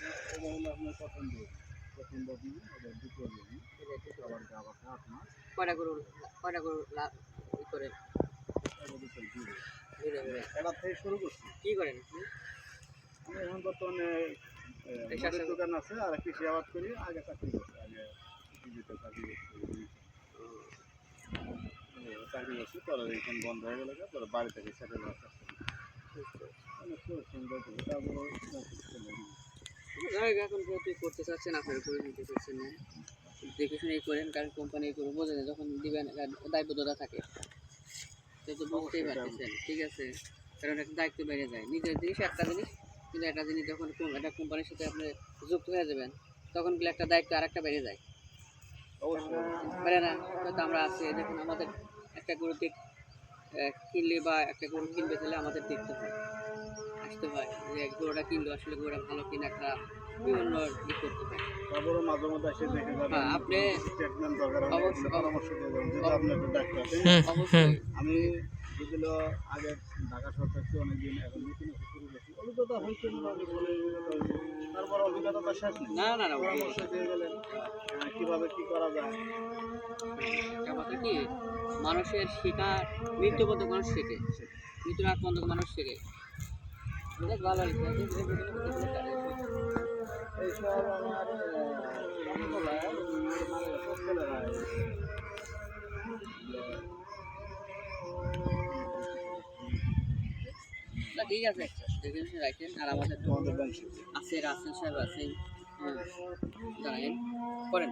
এটা হলো আপনার প্রথম ডোজ প্রথম ডোজ নিয়ে এটা দ্বিতীয় ডোজ নিয়ে আবার গা বাচ্চা আট মাস কয়টা গরু কয়টা গরু লাভ ই করেন এবার দিতে দিবে ঘুরে ঘুরে এবার থেকে শুরু করছি। কি করেন আপনি? আমি এখন বর্তমানে এ, এই মদের চাষে- দোকান আছে আর কৃষি আবাদ করি আগে চাকরি করছি আগে চাকরি করছি চাকরি করছি পরে এখন বন্ধ হয়ে গেলে পরে বাড়ি থেকে সেটেল হওয়ার চেষ্টা করি। অনেক সুন্দর তারপরে যাই এখন যেহেতু করতে চাচ্ছেন আপনার করে নিতে চাচ্ছেন না দেখে শুনেই করেন কারণ কোম্পানি করে বোঝে না যখন দিবেন একটা দায়বদ্ধতা থাকে। তো বুঝতেই পারতেছেন ঠিক আছে? কারণ একটা দায়িত্ব বেড়ে যায়। নিজের জিনিস একটা জিনিস কিন্তু একটা জিনিস যখন একটা কোম্পানির সাথে আপনি যুক্ত হয়ে যাবেন তখন গেলে একটা দায়িত্ব আর একটা বেড়ে যায়। অবশ্যই। পারে না হয়তো আমরা আছি দেখুন আমাদের একটা গরু কিনলে বা একটা গরু কিনবে তাহলে আমাদের দেখতে হয়। আসতে হয়। যে গরুটা কিনলো আসলে গরুটা ভালো কিনা খারাপ বিভিন্ন ই করতে হয়। তারপরে মাঝে মধ্যে এসে দেখে যাবেন হ্যাঁ, আপনি স্টেটমেন্ট দরকার অবশ্যই- পরামর্শ দিয়ে যাবেন। যেহেতু আপনি একটা ডাক্তার অবশ্যই। আমি যেগুলো আগে ঢাকা শহর থাকছি অনেকদিন এখন নতুন শুরু করছি অভিজ্ঞতা হয়েছে মোটামুটি বলে অভিজ্ঞতা হয়েছে। তারপর অভিজ্ঞতা তো শেষ নেই। না না না ওই পরামর্শ দিয়ে গেলেন কীভাবে কি করা যায়? কথা কি? মানুষের শেখা মৃত্যু পর্যন্ত মানুষ শেখে। মৃত্যুর আগ পর্যন্ত মানুষ শেখে। ঠিক আছে দেখে রাখেন। আর আমাদের আছে রাসেল সাহেব আছেন হ্যাঁ দাঁড়ান করেন।